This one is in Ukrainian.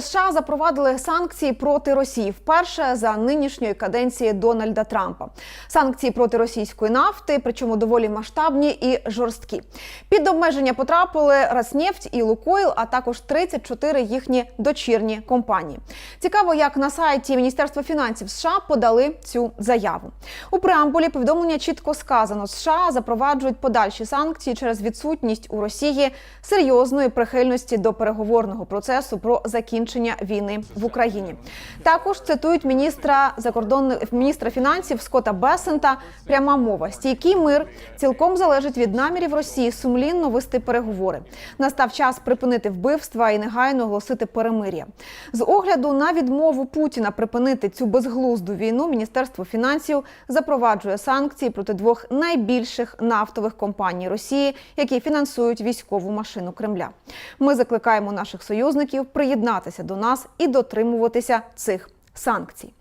США запровадили санкції проти Росії вперше за нинішньої каденції Дональда Трампа. Санкції проти російської нафти, причому доволі масштабні і жорсткі. Під обмеження потрапили Роснефть і Лукойл, а також 34 їхні дочірні компанії. Цікаво, як на сайті Міністерства фінансів США подали цю заяву. У преамбулі повідомлення чітко сказано: США запроваджують подальші санкції через відсутність у Росії серйозної прихильності до переговорного процесу про закінчення війни в Україні. Також цитують міністра закордонних міністра фінансів Скотта Бесента. Пряма мова стійкий мир цілком залежить від намірів Росії сумлінно вести переговори. Настав час припинити вбивства і негайно оголосити перемир'я. З огляду на відмову Путіна припинити цю безглузду війну, міністерство фінансів запроваджує санкції проти двох найбільших нафтових компаній Росії, які фінансують військову машину Кремля. Ми закликаємо наших союзників приєднатися до нас і дотримуватися цих санкцій.